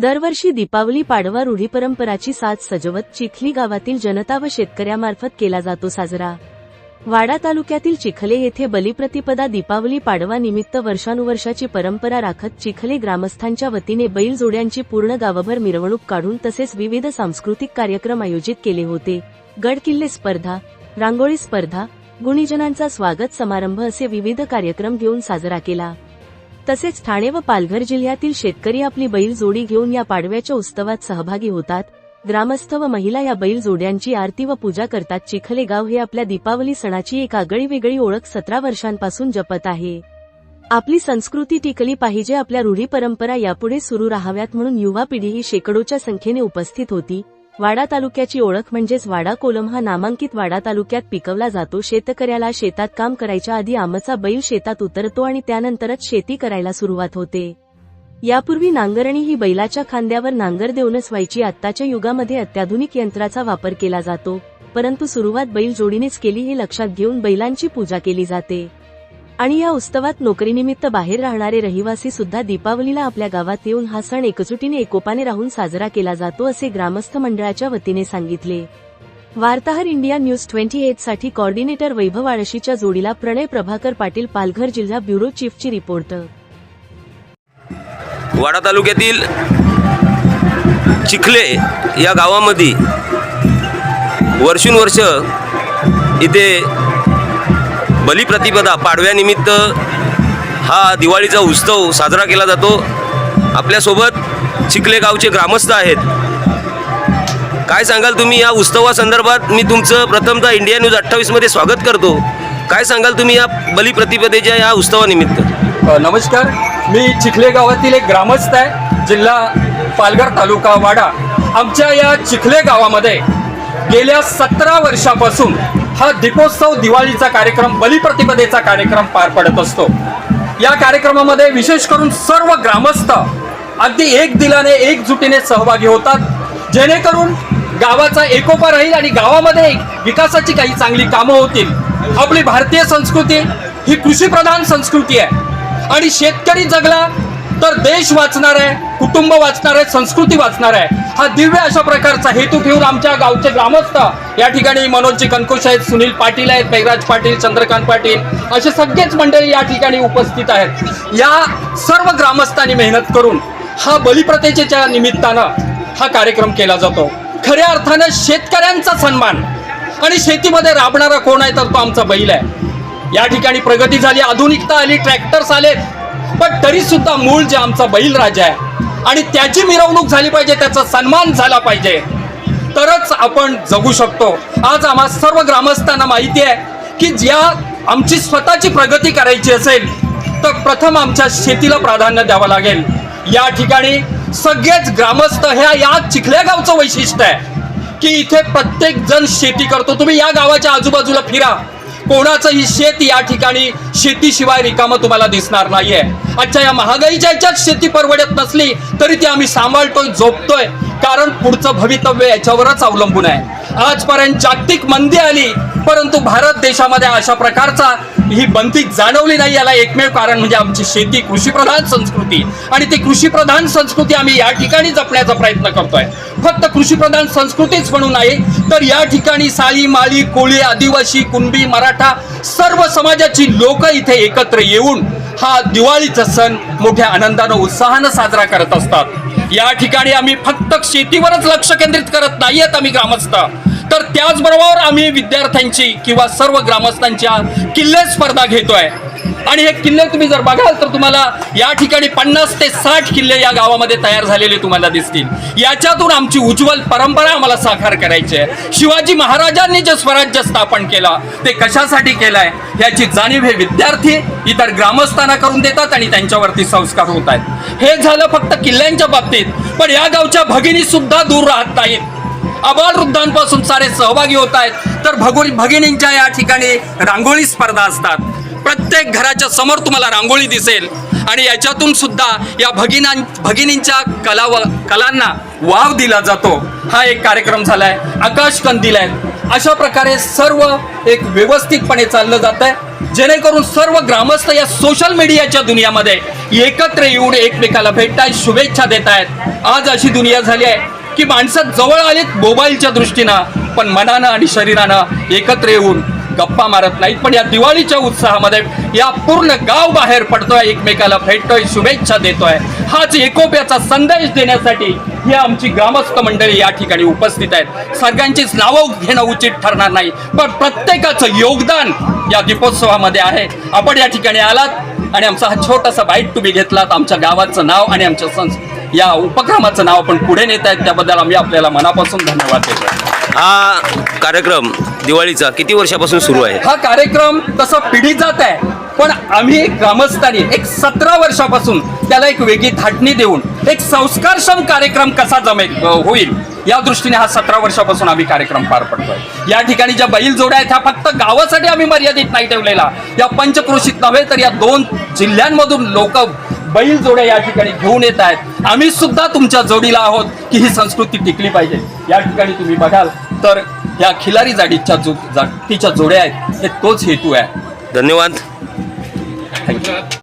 दरवर्षी दीपावली पाडवा रूढी परंपराची साथ सजवत चिखली गावातील जनता व शेतकऱ्यामार्फत केला जातो साजरा. वाडा तालुक्यातील चिखले येथे बलिप्रतिपदा दीपावली पाडवा निमित्त वर्षानुवर्षाची परंपरा राखत चिखले ग्रामस्थांच्या वतीने बैल जोड्यांची पूर्ण गावभर मिरवणूक काढून तसेच विविध सांस्कृतिक कार्यक्रम आयोजित केले होते. गडकिल्ले स्पर्धा रांगोळी स्पर्धा गुणीजनांचा स्वागत समारंभ असे विविध कार्यक्रम घेऊन साजरा केला. तसेच ठाणे व पालघर जिल्ह्यातील शेतकरी आपली बैल जोडी घेऊन या पाडव्याच्या उत्सवात सहभागी होतात. ग्रामस्थ व महिला या बैल जोड्यांची आरती व पूजा करतात. चिखले गाव हे आपल्या दीपावली सणाची एक आगळी वेगळी ओळख सतरा वर्षांपासून जपत आहे. आपली संस्कृती टिकली पाहिजे. आपल्या रूढी परंपरा यापुढे सुरू राहाव्यात म्हणून युवा पिढी ही शेकडोच्या संख्येने उपस्थित होती. वाडा तालुक्याची ओळख म्हणजेच वाडा कोलम हा नामांकित वाडा तालुक्यात पिकवला जातो. शेतकऱ्याला शेतात काम करायच्या आधी आमचा बैल शेतात उतरतो आणि त्यानंतरच शेती करायला सुरुवात होते. यापूर्वी नांगरणी ही बैलाच्या खांद्यावर नांगर देऊनच व्हायची आत्ताच्या युगामध्ये अत्याधुनिक यंत्राचा वापर केला जातो परंतु सुरुवात बैल जोडीनेच केली हे लक्षात घेऊन बैलांची पूजा केली जाते. आणि या उत्सवात नोकरीनिमित्त बाहेर राहणारे रहिवासी सुद्धा दीपावलीला आपल्या गावात येऊन हा सण एकजुटीने एकोपाने राहून साजरा केला जातो असे ग्रामस्थ मंडळाच्या वतीने सांगितले. वार्ताहर इंडिया न्यूज ट्वेंटी एटसाठी कॉर्डिनेटर वैभव आळशीच्या जोडीला प्रणय प्रभाकर पाटील पालघर जिल्हा ब्युरो चीफची रिपोर्ट. वाडा तालुक्यातील चिखले या गावामध्ये वर्षोनवर्ष इथे बलिप्रतिपदा पाडव्यानिमित्त हा दिवाळीचा उत्सव साजरा केला जातो. आपल्यासोबत चिखले गावचे ग्रामस्थ आहेत. काय सांगाल तुम्ही या उत्सवासंदर्भात? मी तुमचं प्रथमतः इंडिया न्यूज अठ्ठावीसमध्ये स्वागत करतो. काय सांगाल तुम्ही या बलिप्रतिपदेच्या या उत्सवानिमित्त? नमस्कार. मी चिखले गावातील एक ग्रामस्थ आहे. जिल्हा पालघर तालुका वाडा. आमच्या या चिखले गावामध्ये गेल्या सतरा वर्षापासून हा दीपोत्सव दिवाळीचा कार्यक्रम बलिप्रतिपदेचा कार्यक्रम पार पडत असतो. या कार्यक्रमामध्ये विशेष करून सर्व ग्रामस्थ अगदी एक दिलाने एकजुटीने सहभागी होतात. जेणेकरून गावाचा एकोपा राहील आणि गावामध्ये विकासाची काही चांगली कामं होतील. आपली भारतीय संस्कृती ही कृषीप्रधान संस्कृती आहे. आणि शेतकरी जगला तर देश वाचणार आहे. कुटुंब वाचणार आहे संस्कृती वाचणार आहे. हा दिव्य अशा प्रकारचा हेतू ठेवून आमच्या गावचे ग्रामस्थ या ठिकाणी मनोजजी कंकुश आहेत सुनील पाटील आहेत पैराज पाटील चंद्रकांत पाटील असे सगळेच मंडळी या ठिकाणी उपस्थित आहेत. या सर्व ग्रामस्थांनी मेहनत करून हा बलिप्रतेच्या निमित्तानं हा कार्यक्रम केला जातो. खऱ्या अर्थानं शेतकऱ्यांचा सन्मान आणि शेतीमध्ये राबणारा कोण आहे तर तो आमचा बैल आहे. या ठिकाणी प्रगती झाली आधुनिकता आली ट्रॅक्टर्स आलेत पण तरी सुद्धा मूळ जे आमचा बैल राजा आहे आणि त्याची मिरवणूक झाली पाहिजे त्याचा सन्मान झाला पाहिजे. तरच आपण जगू शकतो. आज आम्हा सर्व ग्रामस्थांना माहिती आहे की ज्या आमची स्वतःची प्रगती करायची असेल तर प्रथम आमच्या शेतीला प्राधान्य द्यावं लागेल. या ठिकाणी सगळेच ग्रामस्थ ह्या या चिखल्या गावचं वैशिष्ट्य आहे की इथे प्रत्येक जण शेती करतो. तुम्ही या गावाच्या आजूबाजूला फिरा. कोणाचंही शेत या ठिकाणी शेतीशिवाय रिकामं तुम्हाला दिसणार नाहीये. आजच्या या महागाईच्या याच्यात शेती परवडत नसली तरी ती आम्ही सांभाळतोय झोपतोय कारण पुढचं भवितव्य याच्यावरच अवलंबून आहे. आजपर्यंत जागतिक मंदी आली परंतु भारत देशामध्ये अशा प्रकारचा ही बंदी जाणवली नाही याला एकमेव कारण म्हणजे आमची शेती कृषीप्रधान संस्कृती. आणि ती कृषीप्रधान संस्कृती आम्ही या ठिकाणी जपण्याचा प्रयत्न करतोय. फक्त कृषीप्रधान संस्कृतीच म्हणून नाही तर या ठिकाणी साळी माळी कोळी आदिवासी कुणबी मराठा सर्व समाजाची लोक इथे एकत्र येऊन हा दिवाळीचा सण मोठ्या आनंदानं उत्साहानं साजरा करत असतात. या ठिकाणी आम्ही फक्त शेतीवरच लक्ष केंद्रित करत नाहीयेत आम्ही ग्रामस्थ. तर त्याचबरोबर आम्ही विद्यार्थ्यांची किंवा सर्व ग्रामस्थांच्या किल्ले स्पर्धा घेतोय. आणि हे किल्ले तुम्ही जर बघाल तर तुम्हाला या ठिकाणी पन्नास ते साठ किल्ले या गावामध्ये तयार झालेले तुम्हाला दिसतील. याच्यातून आमची उज्ज्वल परंपरा आम्हाला साकार करायची आहे. शिवाजी महाराजांनी जे स्वराज्य स्थापन केलं ते कशासाठी केलंय याची जाणीव हे विद्यार्थी इतर ग्रामस्थांना करून देतात आणि त्यांच्यावरती संस्कार होत आहेत. हे झालं फक्त किल्ल्यांच्या बाबतीत पण या गावच्या भगिनी सुद्धा दूर राहत नाहीत. अबाल वृद्धांपासून सारे सहभागी होत आहेत. तर भगोरी भगिनींच्या या ठिकाणी रांगोळी स्पर्धा असतात. प्रत्येक घराच्या समोर तुम्हाला रांगोळी दिसेल. आणि याच्यातून सुद्धा या भगिनां भगिनींच्या कला व कलांना वाव दिला जातो. हा एक कार्यक्रम झाला आहे आकाश कंदील आहेत. अशा प्रकारे सर्व एक व्यवस्थितपणे चाललं जात आहे जेणेकरून सर्व ग्रामस्थ या सोशल मीडियाच्या दुनियामध्ये एकत्र येऊन एकमेकाला भेटताय शुभेच्छा देत आहेत आज अशी दुनिया झाली आहे. की माणसं जवळ आलीत मोबाईलच्या दृष्टीनं पण मनानं आणि शरीरानं एकत्र येऊन गप्पा मारत नाहीत. पण या दिवाळीच्या उत्साहामध्ये या पूर्ण गाव बाहेर पडतोय एकमेकाला भेटतोय शुभेच्छा देतोय. हाच एकोप्याचा संदेश देण्यासाठी ही आमची ग्रामस्थ मंडळी या ठिकाणी उपस्थित आहेत. सगळ्यांचीच नावं घेणं उचित ठरणार नाही पण प्रत्येकाचं योगदान या दीपोत्सवामध्ये आहे. आपण या ठिकाणी आलात आणि आमचा हा छोटासा बाईट तुम्ही घेतलात आमच्या गावाचं नाव आणि आमच्या संस या उपक्रमाचं नाव आपण पुढे नेत आहेत. त्याबद्दल आम्ही आपल्याला मनापासून धन्यवाद देतो. हा कार्यक्रम दिवाळीचा किती वर्षापासून सुरू आहे? हा कार्यक्रम तसा पिढी जात आहे. पण आम्ही ग्रामस्थांनी एक सतरा वर्षापासून त्याला एक वेगळी थाटणी देऊन एक संस्कारक्षम कार्यक्रम कसा जमे होईल या दृष्टीने हा सतरा वर्षापासून आम्ही कार्यक्रम पार पडतोय. या ठिकाणी ज्या बैल जोड्या आहेत ह्या फक्त गावासाठी आम्ही मर्यादित नाही ठेवलेला. या पंचक्रोशीत नव्हे तर या दोन जिल्ह्यांमधून लोक बैल जोड्या या ठिकाणी घेऊन येत आहेत. आम्ही सुद्धा तुमच्या जोडीला आहोत की ही संस्कृती टिकली पाहिजे. या ठिकाणी तुम्ही बघाल तर या खिलारी जाडीच्या जो जातीच्या जोड्या आहेत हे तोच हेतू आहे. धन्यवाद. थँक्यू